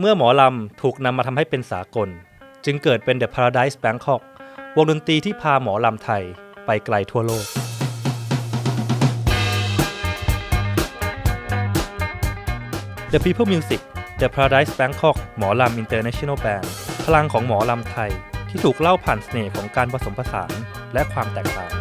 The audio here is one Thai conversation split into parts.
เมื่อหมอลำถูกนำมาทำให้เป็นสากล จึงเกิดเป็น The Paradise Bangkok วงดนตรีที่พาหมอลำไทยไปไกลทั่วโลก The People Music The Paradise Bangkok หมอลำ International Band พลังของหมอลำไทยที่ถูกเล่าผ่านเสน่ห์ของการผสมผสานและความแตกต่าง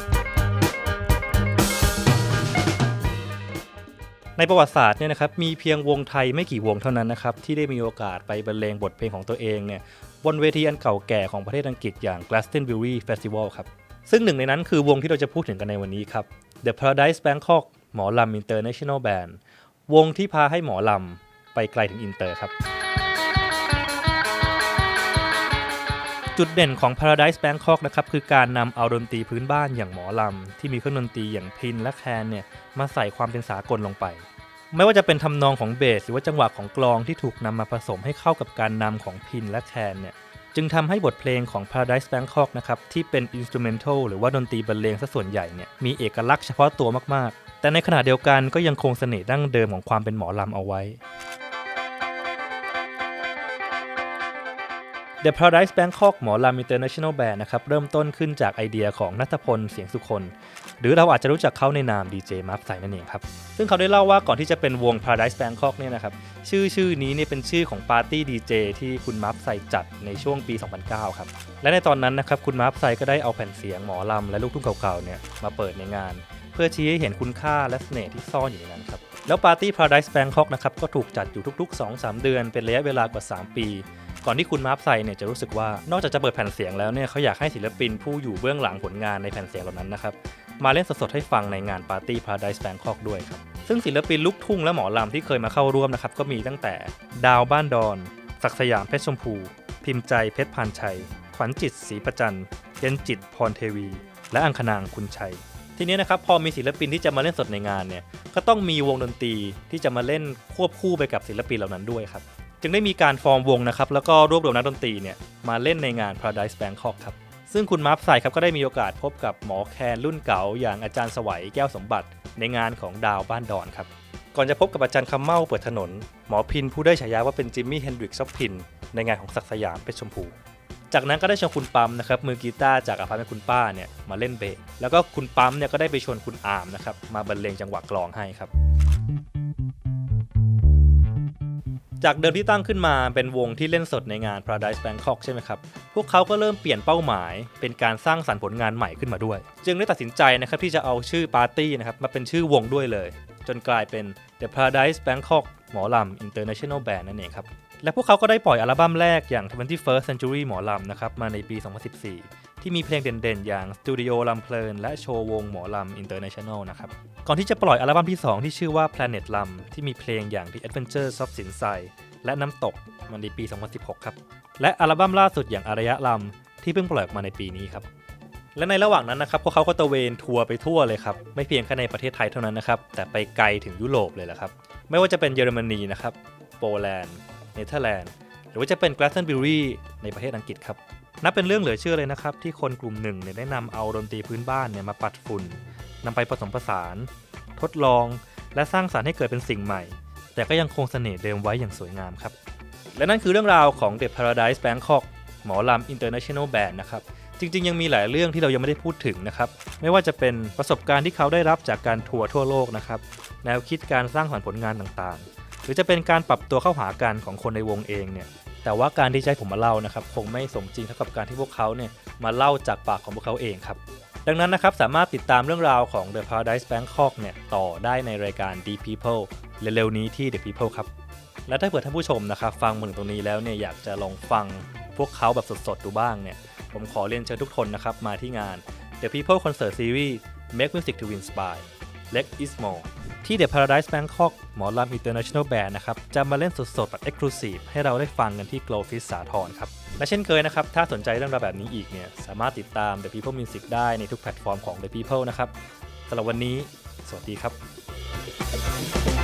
ในประวัติศาสตร์เนี่ยนะครับมีเพียงวงไทยไม่กี่วงเท่านั้นนะครับที่ได้มีโอกาสไปบรรเลงบทเพลงของตัวเองเนี่ยบนเวทีอันเก่าแก่ของประเทศอังกฤษอย่าง Glastonbury Festival ครับซึ่งหนึ่งในนั้นคือวงที่เราจะพูดถึงกันในวันนี้ครับ The Paradise Bangkok หมอลำ International Band วงที่พาให้หมอลำไปไกลถึงอินเตอร์ครับ จุดเด่นของ Paradise Bangkok นะครับคือการนำเอาดนตรีพื้นบ้านอย่างหมอลำ ที่มีเครื่องดนตรีอย่างพินและแคนเนี่ยมาใส่ความเป็นสากลลงไป ไม่ว่าจะเป็นทำนองของเบส หรือว่าจังหวะของกลองที่ถูกนำมาผสมให้เข้ากับการนำของพินและแคนเนี่ยจึงทำให้บทเพลงของ Paradise Bangkok นะครับที่เป็น instrumental หรือว่าดนตรีบรรเลงซะส่วนใหญ่เนี่ยมีเอกลักษณ์เฉพาะตัวมากๆ แต่ในขณะเดียวกันก็ยังคงเสน่ห์ดั้งเดิมของความเป็นหมอลำเอาไว้ The Paradise Bangkok หมอลำ International Band นะครับเริ่มต้นขึ้นจากไอเดียของนัทพลเสียงสุคน หรือเราอาจจะรู้จักเขาในนามดีเจมัฟใสนั่นเองครับ ซึ่งเขาได้เล่าว่าก่อนที่จะเป็นวง Paradise Bangkok เนี่ยนะครับชื่อชื่อนี้เนี่ยเป็นชื่อของปาร์ตี้ดีเจที่คุณมัฟใสจัดในช่วงปี 2009 ครับและในตอนนั้นนะครับคุณมัฟใสก็ได้เอาแผ่นเสียงหมอลำและลูกทุ่งเก่าๆเนี่ยมาเปิดในงาน เพื่อชี้ให้เห็นคุณค่าและเสน่ห์ที่ซ่อนอยู่ในนั้นครับแล้วปาร์ตี้ Paradise Bangkok นะครับก็ถูกจัดอยู่ทุก ๆ 2-3 เดือนเป็นระยะเวลากว่า 3 ปี ก่อนที่คุณมาร์ฟไซเนี่ยจะรู้สึกว่านอกจากจะเปิดแผ่นเสียงแล้วเนี่ยเขาอยากให้ศิลปินผู้อยู่เบื้องหลังผลงานในแผ่นเสียงเหล่านั้นนะครับมาเล่นสดๆให้ฟังในงานปาร์ตี้ Paradise Bangkok ด้วยครับซึ่งศิลปินลูกทุ่งและหมอลำที่เคยมาเข้าร่วมนะครับก็มีตั้งแต่ ดาวบ้านดอน ศักสยามเพชรชมพู พิมพ์ใจเพชรพานชัย ขวัญจิตศรีประจันเย็นจิตพรเทวี และอังคณางคุณชัย ทีนี้นะครับพอมีศิลปินที่จะมาเล่นสดในงานเนี่ยก็ต้องมีวงดนตรีที่จะมาเล่นควบคู่ไปกับศิลปินเหล่านั้นด้วยครับ จึงได้มีการฟอร์มวงนะครับแล้วก็รวบรวมนักดนตรีเนี่ยมาเล่นในงาน Paradise Bangkok ครับซึ่งคุณมาร์ฟไซครับก็ได้มีโอกาสพบกับหมอแคนรุ่นเก่าอย่างอาจารย์สวัยแก้วสมบัติในงานของดาวบ้านดอนครับก่อนจะพบกับอาจารย์คำเมาเปิดถนน หมอพินผู้ได้ฉายาว่าเป็นจิมมี่เฮนดริกซ์ซอฟพินในงานของศักดิ์สยามเพชรชมพู จากนั้นก็ได้ชวนคุณปั๊มนะครับมือกีตาร์จากอพาร์ตเมนต์คุณป้าเนี่ยมาเล่นเบสแล้วก็คุณปั๊มเนี่ยก็ได้ไปชวนคุณอาร์มนะครับมาบรรเลงจังหวะกลองให้ครับ จากเดิมที่ตั้งขึ้นมาเป็นวงที่เล่นสดในงาน Paradise Bangkok ใช่ไหมครับ พวกเขาก็เริ่มเปลี่ยนเป้าหมาย เป็นการสร้างสรรค์ผลงานใหม่ขึ้นมาด้วย จึงได้ตัดสินใจนะครับที่จะเอาชื่อปาร์ตี้นะครับมาเป็นชื่อวงด้วยเลย จนกลายเป็น The Paradise Bangkok หมอลำ International Band นั่นเองครับ และพวกเขาก็ได้ปล่อยอัลบั้มแรกอย่าง 21st Century หมอลำนะครับมาในปี 2014 ที่มีเพลงเด่นๆ อย่างสตูดิโอลำเพลินและโชว์วงหมอลำ International นแนลนะครับ ก่อนที่จะปล่อยอัลบั้มที่ 2 ที่ชื่อว่า Planet ลำที่มีเพลงอย่าง The Adventures of สินไซและน้ำตกมันในปี 2016 ครับ และอัลบั้มล่าสุดอย่างอารยะลำที่เพิ่งปล่อยออกมาในปีนี้ครับ และในระหว่างนั้นนะครับพวกเขาก็ตะเวนทัวร์ไปทั่วเลยครับ ไม่เพียงแค่ในประเทศไทยเท่านั้นนะครับ แต่ไปไกลถึงยุโรปเลยแหละครับ ไม่ว่าจะเป็นเยอรมนีนะครับ โปแลนด์ เนเธอร์แลนด์ หรือว่าจะเป็น Glastonbury ในประเทศอังกฤษครับ นับเป็นเรื่องเหลือเชื่อเลยนะครับ ที่คนกลุ่มหนึ่งเนี่ยได้นำเอาดนตรีพื้นบ้านเนี่ยมาปัดฝุ่นนำไปผสมผสาน ทดลอง และสร้างสารรค์ให้เกิดเป็นสิ่งใหม่ แต่ก็ยังคงเสน่ห์เดิมไว้อย่างสวยงามครับ และนั่นคือเรื่องราวของ The Paradise Bangkok หมอลำ International Band นะครับ จริง ๆ ยังมีหลายเรื่องที่เรายังไม่ได้พูดถึงนะครับ ไม่ว่าจะเป็นประสบการณ์ที่เขาได้รับจากการทัวร์ทั่วโลกนะครับแนวคิดการสร้างสรรค์ผลงานต่างๆ หรือจะเป็นการปรับตัวเข้าหากันของคนในวงเองเนี่ย แต่ว่าการที่ให้ผมมาเล่านะครับคงไม่สมจริงเท่ากับการที่พวกเขาเนี่ยมาเล่าจากปากของพวกเขาเองครับดังนั้นนะครับสามารถติดตามเรื่องราวของ The Paradise Bangkok เนี่ยต่อได้ในรายการ Deep People เร็วๆนี้ที่ The People ครับ และถ้าเผื่อท่านผู้ชมนะครับฟังมาถึงตรงนี้แล้วเนี่ยอยากจะลองฟังพวกเขาแบบสดๆดูบ้างเนี่ยผมขอเรียนเชิญทุกคนนะครับมาที่งาน The People Concert Series Make Music to Inspire Leg is More ที่ The Paradise Bangkok หมอลำ International Band นะครับจะมาเล่นสดๆแบบ Exclusive ให้เราได้ฟังกันที่ Glow Fish สาทรครับ และเช่นเคยนะครับ ถ้าสนใจเรื่องราวแบบนี้อีกเนี่ยสามารถติดตาม The People Music ได้ในทุกแพลตฟอร์มของ The People นะครับสำหรับวันนี้ สวัสดีครับ